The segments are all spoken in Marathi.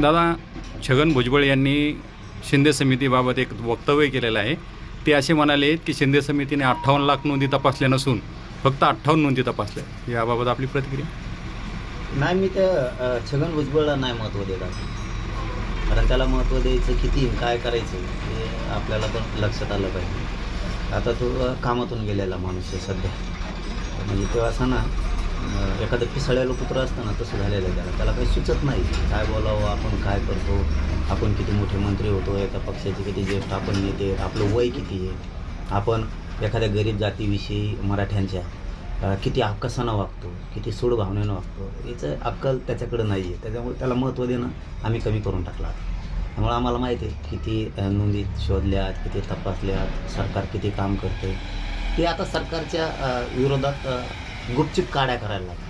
दादा छगन भुजबळ यांनी शिंदे समितीबाबत एक वक्तव्य केलेलं आहे. ते असे म्हणाले की शिंदे समितीने अठ्ठावन्न लाख नोंदी तपासल्या नसून फक्त अठ्ठावन्न नोंदी तपासल्या. याबाबत आपली प्रतिक्रिया? नाही मी त्या छगन भुजबळला नाही महत्त्व देत कारण त्याला महत्त्व द्यायचं किती काय करायचं हे आपल्याला पण लक्षात आलं पाहिजे. आता तो कामातून गेलेला माणूस आहे सध्या. म्हणजे तेव्हा असं ना एखादं पिसळलेलं कुत्र असतं ना तसं झालेलं आहे त्याला. त्याला काही सुचत नाही. काय बोलावं आपण काय करतो? आपण किती मोठे मंत्री होतो एका पक्षाचे किती ज्येष्ठ आपण नेते आपलं वय किती आहे? आपण एखाद्या गरीब जातीविषयी मराठ्यांच्या किती आकसानं वागतो किती सूड भावनेनं वागतो? याचं अक्कल त्याच्याकडं नाही आहे त्याच्यामुळे त्याला महत्त्व देणं आम्ही कमी करून टाकला. त्यामुळे आम्हाला माहिती आहे किती नोंदी शोधल्यात किती तपासल्यात सरकार किती काम करते ते आता सरकारच्या विरोधात गुपचूप काड्या करायला लागल्या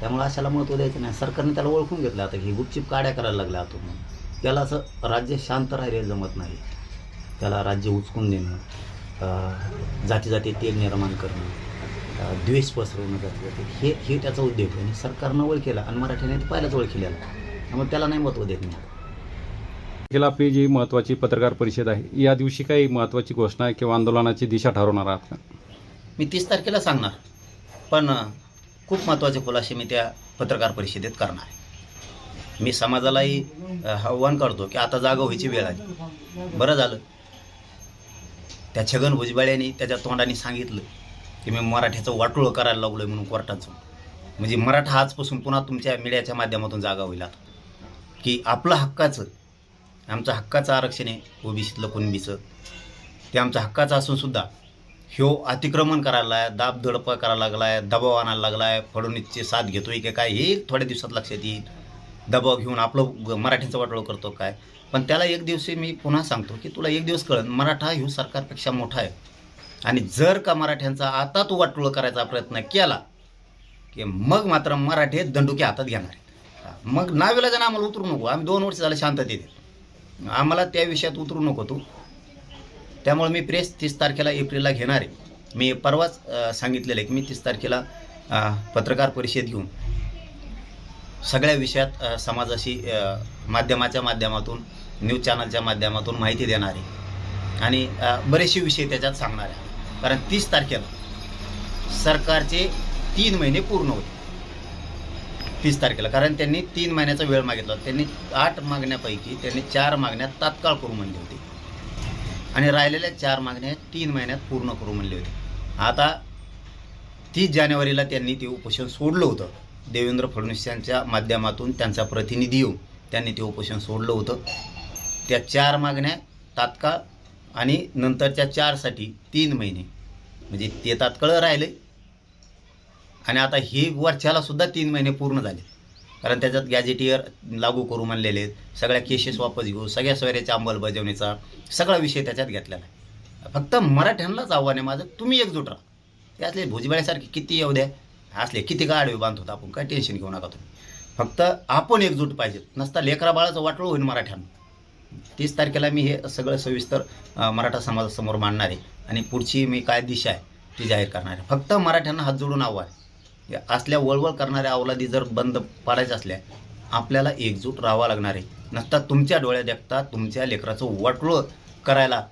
त्यामुळे अशाला महत्त्व द्यायचं नाही. सरकारने त्याला ओळखून घेतलं आता की गुपचूप काड्या करायला लागल्या आतून म्हणून. त्याला असं राज्य शांत राहिले जमत नाही. त्याला राज्य उचकून देणं जाती जाती तेल निर्माण करणं द्वेष पसरवणं जाती जाती हे हे त्याचा उद्योग आहे. आणि सरकारनं ओळखीला आणि मराठीने ते पहिलाच ओळखीलेला त्यामुळे त्याला नाही महत्त्व देत नाही. गेला आपली जी महत्त्वाची पत्रकार परिषद आहे या दिवशी काही महत्त्वाची घोषणा किंवा आंदोलनाची दिशा ठरवणार आहात का? मी तीस तारखेला सांगणार. पण खूप महत्त्वाचे खुलासे मी त्या पत्रकार परिषदेत करणार आहे. मी समाजालाही आव्हान करतो की आता जागा व्हायची वेळ आली. बरं झालं. त्या छगन भुजबळ यांनी त्याच्या तोंडाने सांगितलं की मी मराठ्याचं वाटोळं करायला लागलो आहे म्हणून कोर्टाचं. म्हणजे मराठा आजपासून पुन्हा तुमच्या मीडियाच्या माध्यमातून जागा होईल आता. की आपलं हक्काचं आमचं हक्काचं आरक्षण आहे ओबीसीतलं कुणबीचं. ते आमचं हक्काचं असूनसुद्धा ह्यो अतिक्रमण करायला आहे दाब दडप करायला लागला आहे दबाव आणायला लागला आहे फडणवीसची साथ घेतोय की काय हे थोड्या दिवसात लक्षात येईल. दबाव घेऊन आपलं ग- मराठीचं वाटोळ करतो काय? पण त्याला एक दिवशी मी पुन्हा सांगतो की तुला एक दिवस कळन मराठा ह्यो सरकारपेक्षा मोठा आहे. आणि जर का मराठ्यांचा आता तू वाटोळ करायचा प्रयत्न केला की मग मात्र मराठे दंडुके हातात घेणार आहेत. मग मग नाविलाजानं आम्हाला उतरू नको. आम्ही दोन वर्ष झालं शांततेत आम्हाला त्या विषयात उतरू नको तू. त्यामुळे मी प्रेस तीस तारखेला एप्रिलला घेणार आहे. मी परवाच सांगितलेलं आहे की मी तीस तारखेला पत्रकार परिषद घेऊन सगळ्या विषयात समाजाशी माध्यमाच्या माध्यमातून न्यूज चॅनलच्या माध्यमातून माहिती देणार. आहे आणि बरेचसे विषय त्याच्यात सांगणार आहे. कारण तीस तारखेला सरकारचे तीन महिने पूर्ण होते. तीस तारखेला. कारण त्यांनी तीन महिन्याचा वेळ मागितला. त्यांनी आठ मागण्यापैकी त्यांनी चार मागण्या तात्काळ करून म्हणली होती. आणि राहिलेल्या चार मागण्या तीन महिन्यात पूर्ण करू म्हणले होते. आता तीस जानेवारीला त्यांनी ते उपोषण सोडलं होतं. देवेंद्र फडणवीस यांच्या माध्यमातून त्यांचा प्रतिनिधी येऊन त्यांनी ते उपोषण सोडलं होतं. त्या चार मागण्या तात्काळ आणि नंतरच्या चारसाठी तीन महिने. म्हणजे ते तात्काळ राहिले. आणि आता हे वर्षालासुद्धा तीन महिने पूर्ण झाले. कारण त्याच्यात गॅजेटियर लागू करू म्हणलेले आहेत. सगळ्या केसेस वापस घेऊ. सगळ्या सोयऱ्याच्या अंमलबजावणीचा सगळा विषय त्याच्यात घेतलेला आहे. फक्त मराठ्यांनाच आव्हान आहे माझं. तुम्ही एकजूट राहा. त्यातले भुजबळ्यासारखे किती येऊ द्या. असले किती का आडवे बांधतो आपण. काय टेन्शन घेऊ नका तुम्ही. फक्त आपण एकजूट पाहिजेत. नसता लेकरा बाळाचं वाटोळ होईल मराठ्यांना. तीस तारखेला मी हे सगळं सविस्तर मराठा समाजासमोर मांडणार आहे. आणि पुढची मी काय दिशा आहे ती जाहीर करणार आहे. फक्त मराठ्यांना हात जोडून आव्हान आहे. असल्या वळवळ करणाऱ्या अवलादी जर बंद पाडायच्या असल्या आपल्याला एकजूट राहावा लागणार आहे. नसता तुमच्या डोळ्यात देखता तुमच्या लेकराचं वाटोळं करायला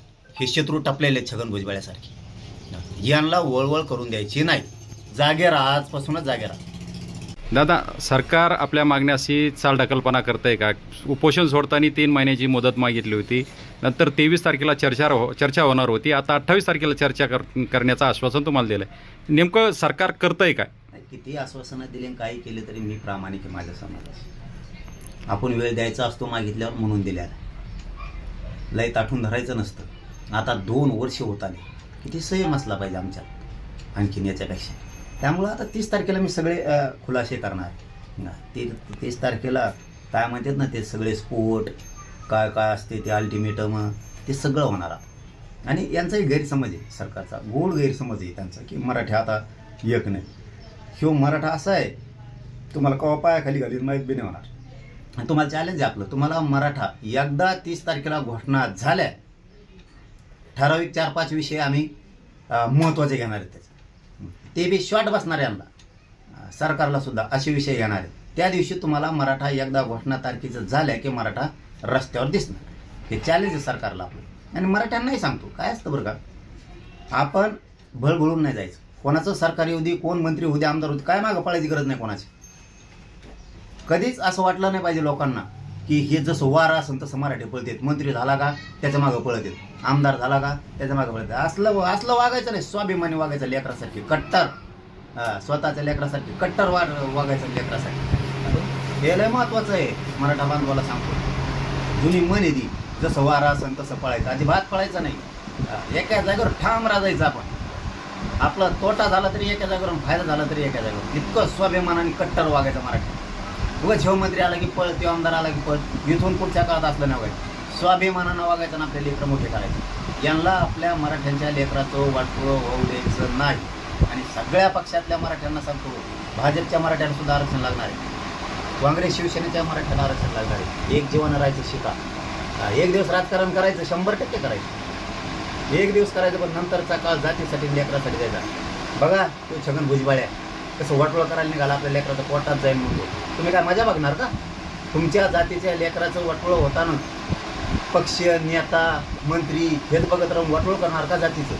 हे शत्रू टपलेले छगन भुजबळ्यासारखे. यांना वळवळ करून द्यायची नाही. जागे राहा आजपासूनच जागे राहा. दादा सरकार आपल्या मागण्याशी चालढकलपणा करत आहे का? उपोषण सोडताना तीन महिन्याची मुदत मागितली होती. नंतर तेवीस तारखेला चर्चा हो चर्चा होणार होती. आता अठ्ठावीस तारखेला चर्चा कर करण्याचं आश्वासन तुम्हाला दिलं आहे नेमकं सरकार करतंय काय? किती आश्वासनं दिले आणि काही केले तरी मी प्रामाणिक आहे माझ्या समाजात. आपण वेळ द्यायचा असतो मागितल्यावर म्हणून दिल्याला लय ताठून धरायचं नसतं. आता दोन वर्ष होत आले. किती संयम असला पाहिजे आमच्यात. आणखीन याच्यापेक्षा. त्यामुळं आता तीस तारखेला मी सगळे खुलासे करणार. आहे. ना, ते तीस तारखेला काय म्हणतात ना ते सगळे स्पोर्ट काय काय असते ते अल्टिमेटम ते सगळं होणार आणि यांचाही गैरसमज आहे सरकारचा. गोड गैरसमज आहे त्यांचा की मराठी आता एक नाही. ह्यो मराठा असा आहे तुम्हाला कवा पायाखाली घालीत माहीत बी नाही होणार. आणि तुम्हाला चॅलेंज आहे आपलं. तुम्हाला मराठा एकदा तीस तारखेला घोषणा झाल्या ठराविक चार पाच विषय आम्ही महत्त्वाचे घेणार आहेत त्याचे. ते बी शॉर्ट बसणार यांना आमला सरकारला सुद्धा असे विषय घेणार आहेत. त्या दिवशी तुम्हाला मराठा एकदा घोषणा तारखेचं झाल्या की मराठा रस्त्यावर दिसणार. हे चॅलेंज आहे सरकारला आपलं. आणि मराठ्यांनाही सांगतो. काय असतं बरं का? आपण भळभळून नाही जायचं. कोणाचं सरकार येऊ दे कोण मंत्री होऊ दे आमदार होते काय मागं पळायची गरज नाही कोणाची. कधीच असं वाटलं नाही पाहिजे लोकांना की हे जसं वारा असेल तसं मराठी पळतेत मंत्री झाला का त्याच्या मागं पळत येत. आमदार झाला का त्याच्या मागं पळत असलं असलं वागायचं नाही. स्वाभिमानी वागायचं लेकरासारखे. कट्टर. हा, स्वतःच्या लेकरासाठी कट्टर वाग वागायचं लेकरासाठी हे लय महत्वाचं आहे मराठा बांधवाला सांगतो. जुनी म्हण आहे ती जसं वारा असेल तसं पळायचं. अजिबात पळायचं नाही. एका जागेवर ठाम राजायचं आपण. आपला तोटा झाला तरी एका जागेवरून फायदा झाला तरी एका जागेवर इतकं स्वाभिमानाने कट्टर वागायचं मराठी. उगाच शिवमंत्री आला की पळ किंवा आमदार आला की पळ इथून पुढच्या काळात असलं नाही वाईट स्वाभिमानानं वागायचं ना आपले लेकरं मोठे करायचे. यांना आपल्या मराठ्यांच्या लेकराचं वाटतं होऊ द्यायचं नाही. आणि सगळ्या पक्षातल्या मराठ्यांना सांगतो भाजपच्या मराठ्यांना सुद्धा आरक्षण लागणार आहे. काँग्रेस शिवसेनेच्या मराठ्यांना आरक्षण लागणार आहे. एक जीवन राहायचं शिका. एक दिवस राजकारण करायचं शंभर टक्के करायचं. एक दिवस करायचं पण नंतरचा काळ जातीसाठी लेकरासाठी जायचा बघा तो छगन भुजबळ्या कसं वाटोळं करायला निघाला आपल्या लेकराचं पोटात जाईल म्हणतो तुम्ही काय मजा बघणार का? तुमच्या जातीच्या लेकराचं वाटोळं होताना पक्ष नेता मंत्री हेच बघत राहून वाटोळ करणार का जातीचं?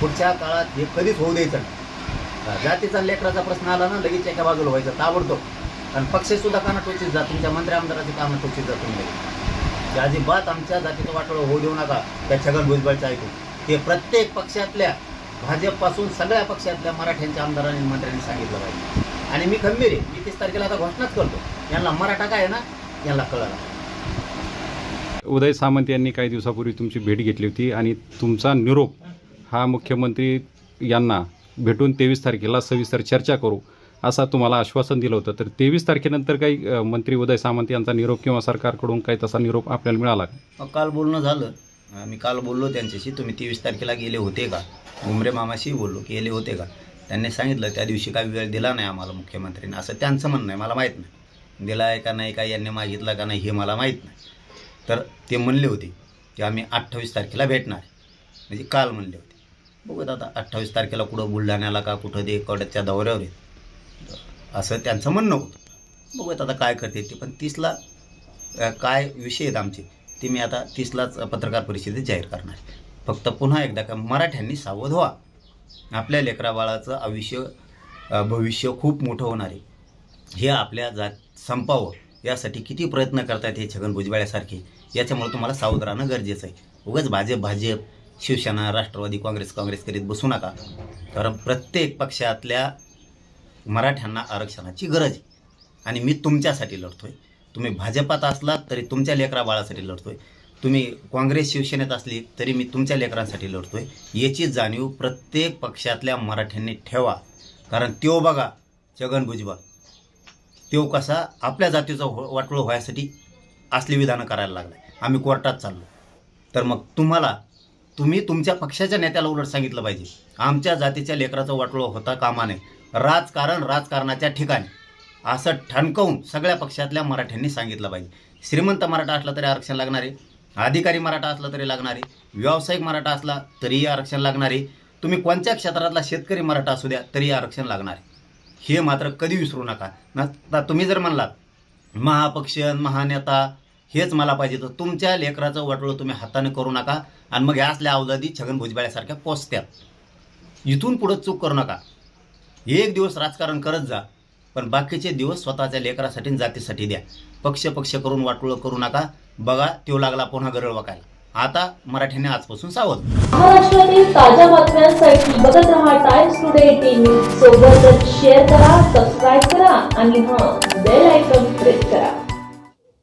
पुढच्या काळात हे कधीच होऊ द्यायचं जातीचा लेकराचा प्रश्न आला ना लगेच एका बाजूला व्हायचं ताबडतोब. आणि पक्षसुद्धा काना टोचीत जा तुमच्या मंत्री आमदाराचे कामं टोचीत जा तुम्ही ते अजिबात आमच्या जातीचं वाटोळ होऊ देऊ नका. त्या छगन भुजबळचं ऐकून. ते प्रत्येक पक्षातल्या भाजपपासून सगळ्या पक्षातल्या मराठ्यांच्या आमदारांनी मंत्र्यांनी सांगितलं पाहिजे. आणि मी खंबीर आहे. मी तीस तारखेला आता घोषणाच करतो. यांना मराठा काय आहे ना? यांना कळलं उदय सामंत यांनी काही दिवसापूर्वी तुमची भेट घेतली होती आणि तुमचा निरोप हा मुख्यमंत्री यांना भेटून तेवीस तारखेला सविस्तर चर्चा करू. असा तुम्हाला आश्वासन दिलं होतं. तर तेवीस तारखेनंतर काही मंत्री उदय सामंत यांचा निरोप किंवा सरकारकडून काही तसा निरोप आपल्याला मिळाला का? मग काल बोलणं झालं. मी काल बोललो त्यांच्याशी. तुम्ही तेवीस तारखेला गेले होते का? घुमरे मामाशी बोललो. गेले होते का? त्यांनी सांगितलं त्या दिवशी काही वेळ दिला नाही आम्हाला मुख्यमंत्र्यांनी. असं त्यांचं म्हणणं आहे. मला माहीत नाही. दिला आहे का नाही का यांनी मागितला का नाही हे मला माहीत नाही. तर ते म्हणले होते की आम्ही अठ्ठावीस तारखेला भेटणार. म्हणजे काल म्हणले होते. बघू आता अठ्ठावीस तारखेला कुठं बुलढाण्याला का कुठं ते कडच्या दौऱ्यावर आहेत. असं त्यांचं म्हणणं होतं. बघूयात आता काय करते ते. पण तीसला काय विषय आहेत आमचे ते मी आता तीसलाच पत्रकार परिषदेत जाहीर करणार आहे. फक्त पुन्हा एकदा का मराठ्यांनी सावध व्हा. आपल्या लेकराबाळाचं आयुष्य भविष्य खूप मोठं होणार आहे. हे आपल्या जात संपावं. यासाठी किती प्रयत्न करतायत हे छगन भुजबळ्यासारखे याच्यामुळे तुम्हाला सावध राहणं गरजेचं आहे. उगाच भाजप भाजप शिवसेना राष्ट्रवादी काँग्रेस काँग्रेस करीत बसू नका. कारण प्रत्येक पक्षातल्या मराठ्यांना आरक्षणाची गरज आहे. आणि मी तुमच्यासाठी लढतोय. तुम्ही भाजपात असलात तरी तुमच्या लेकरा बाळासाठी लढतोय. तुम्ही काँग्रेस शिवसेनेत असली तरी मी तुमच्या लेकरांसाठी लढतोय. याची जाणीव प्रत्येक पक्षातल्या मराठ्यांनी ठेवा. कारण त्यो बघा छगन भुजबळ. त्यो कसा आपल्या जातीचा हो- वाटोळ व्हायसाठी असली विधानं करायला लागलाय. आम्ही कोर्टात चाललो. तर मग तुम्हाला तुम्ही तुमच्या पक्षाच्या नेत्याला उलट सांगितलं पाहिजे. आमच्या जातीच्या लेकराचं वाटलो होता कामा नये राजकारण राजकारणाच्या ठिकाणी. असं ठणकवून सगळ्या पक्षातल्या मराठ्यांनी सांगितलं पाहिजे. श्रीमंत मराठा असला तरी आरक्षण लागणारे अधिकारी मराठा असला तरी लागणारे व्यावसायिक मराठा असला तरीही आरक्षण लागणारे तुम्ही कोणत्या क्षेत्रातला शेतकरी मराठा असू द्या तरी आरक्षण लागणार. आहे हे मात्र कधी विसरू नका. ना तुम्ही जर म्हणलात महापक्ष महानेता हेच मला पाहिजे तर तुमच्या लेकराचं वाटोळं तुम्ही हाताने करू नका आणि मग ह्या असल्या अवलादी छगन भुजबळ्यासारख्या पोचत्यात इथून पुढं चूक करू नका. एक दिवस राजकारण करत जा पण बाकीचे दिवस स्वतःच्या लेकरासाठी जातीसाठी द्या. पक्ष पक्ष करून वाटोळं करू नका. बघा तो लागला पुन्हा गरळ वाकायला. आता मराठीने आजपासून सावध. महाराष्ट्रातील ताज्या बातम्यांसाठी बघत रहा टाइम्स टुडे टीव्ही सोबतच शेअर करा सबस्क्राईब करा आणि हा बेल आयकॉन प्रेस करा.